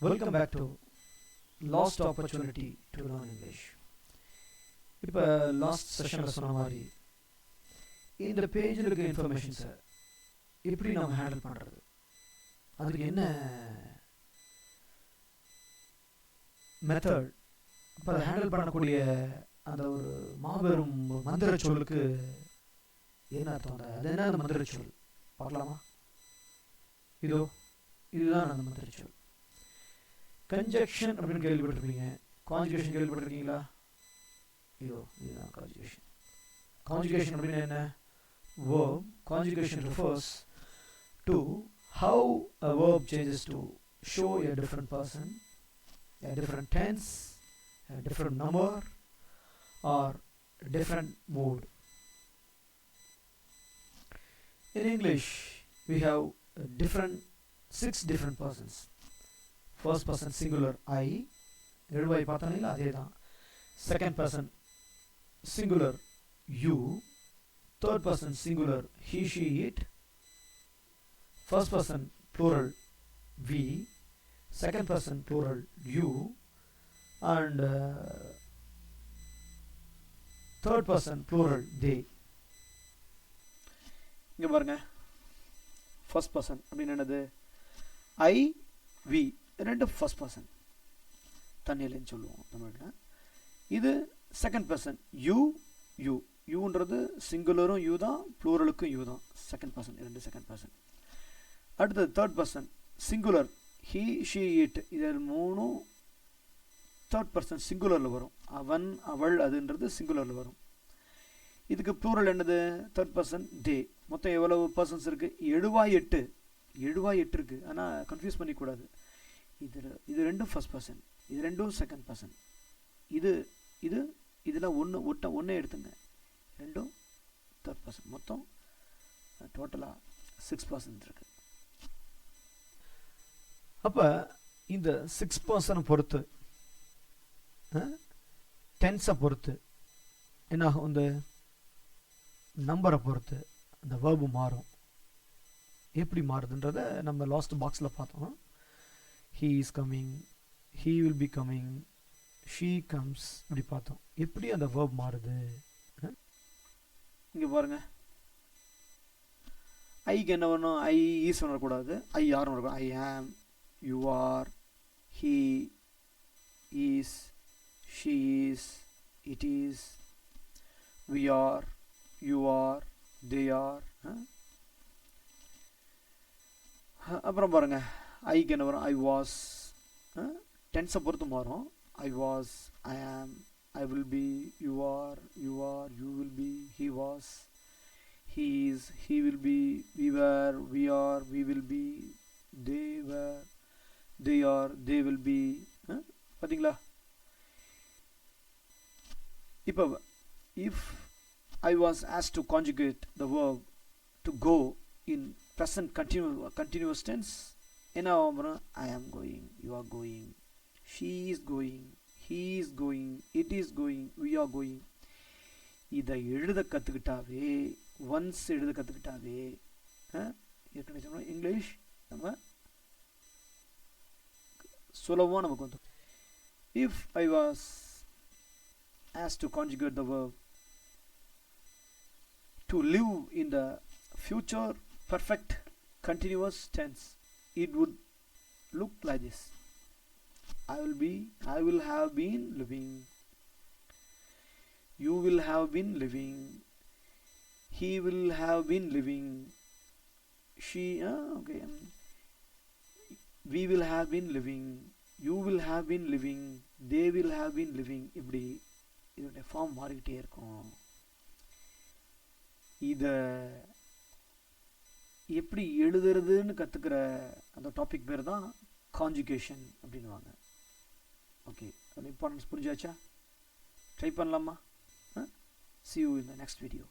Welcome back to last opportunity to learn English இப்போ last செஷனில் சொன்ன மாதிரி இந்த பேஜில் இருக்க இன்ஃபர்மேஷன்ஸை எப்படி நம்ம ஹேண்டில் பண்ணுறது அதுக்கு என்ன மெத்தட் இப்போ அதை ஹேண்டில் பண்ணக்கூடிய அந்த ஒரு மாபெரும் மந்திர சொல்லுக்கு என்ன அர்த்தம் அது என்ன அந்த மந்திர சொல்? பார்க்கலாமா? இதோ இதுதான் அந்த மந்திர சொல். கன்ஜெக்ஷன் அப்படின்னு கேள்விப்பட்டிருப்பீங்க கான்ஜுகேஷன் கேள்விப்பட்டிருக்கீங்களா இதோ இதுதான் கான்ஜுகேஷன் கான்ஜுகேஷன் அப்படின்னா என்ன verb conjugation refers to how a verb changes to show a different person a different tense a different number or a different mood in english we have a different six different persons First person singular I எழுவாய் பார்த்தோம் அதே தான் second person singular you third person singular he she it first person plural we second person plural you and third person plural they இங்கே பாருங்க first person அப்படின்னு என்னது I we ரெண்டு first person தண்ணியிலன்னு சொல்லுவோம் தமிழில் இது செகண்ட் பர்சன் யூ யூ யூன்றது சிங்குலரும் யூ தான் ப்ளூரலுக்கும் யூ தான். செகண்ட் பர்சன் ரெண்டு செகண்ட் பர்சன் அடுத்தது third person singular he she it இதில் மூணும் தேர்ட் பர்சன் சிங்குலரில் வரும். அவன் அவள் அதுன்றது சிங்குலரில் வரும். இதுக்கு ப்ளூரல் என்னது? தேர்ட் பர்சன் டே மொத்தம் எவ்வளவு பர்சன்ஸ் இருக்குது எழுவாய் எட்டு. எழுவாய் எட்டு இருக்குது ஆனால் கன்ஃபியூஸ் பண்ணிக்கூடாது. இது இது ரெண்டும் ஃபர்ஸ்ட் பர்சன் இது ரெண்டும் செகண்ட் பர்சன் இது இது இதில் ஒன்று ஒட்ட ஒன்றே எடுத்துங்க. ரெண்டும் தேர்ட் பர்சன் மொத்தம் டோட்டலாக சிக்ஸ் பர்சன்ட் இருக்கு. அப்போ இந்த சிக்ஸ் பர்சனை பொறுத்து டென்ஸை பொறுத்து என்னாகும் இந்த நம்பரை பொறுத்து அந்த வேர்பு மாறும். எப்படி மாறுதுன்றத நம்ம லாஸ்ட் பாக்ஸில் பார்த்தோம். He is coming he will be coming she comes இப்படி பார்த்தோம். எப்படி அந்த வேர்ப் மாறுது? இங்கே பாருங்க. ஐக்கு என்ன வரணும்? ஐ ஈஸ் வரக்கூடாது. ஐ யாரும் வரக்கூடாது. I am you are he is she is it is we are you are they are அப்புறம் பாருங்கள் ஐக்கு என்ன வரும் ஐ வாஸ் டென்ஸை பொறுத்து மாறும் ஐ வாஸ் ஐ ஆம் I will be, you are, you are, you will be, he was, he is, he will be, we were, we are, we will be, they were, they are, they will be. பார்த்தீங்களா இப்போ if I was as to conjugate the verb to go in present continue continuous tense என்ன ஆகும் I am going you are going she is going he is going it is going we are going இதை எழுத கற்றுக்கிட்டாவே once எழுத கற்றுக்கிட்டாவே ஏற்கனவே சொன்னோம் English நம்ம சுலபமாக நமக்கு வந்து if I was as to conjugate the verb to live in the future perfect continuous tense It would look like this I will be, I will have been living. You will have been living. He will have been living. She, uh, okay. We will have been living. You will have been living. They will have been living. இப்படி இதோடைய form மாறிக்கிட்டே இருக்கும் இதை எப்படி எழுதுறதுன்னு கற்றுக்கிற அந்த topic பேர் தான் கான்ஜுகேஷன் அப்படின்வாங்க ஓகே அந்த இம்பார்ட்டன்ஸ் புரிஞ்சாச்சா? ட்ரை பண்ணலாமா? See you in the next video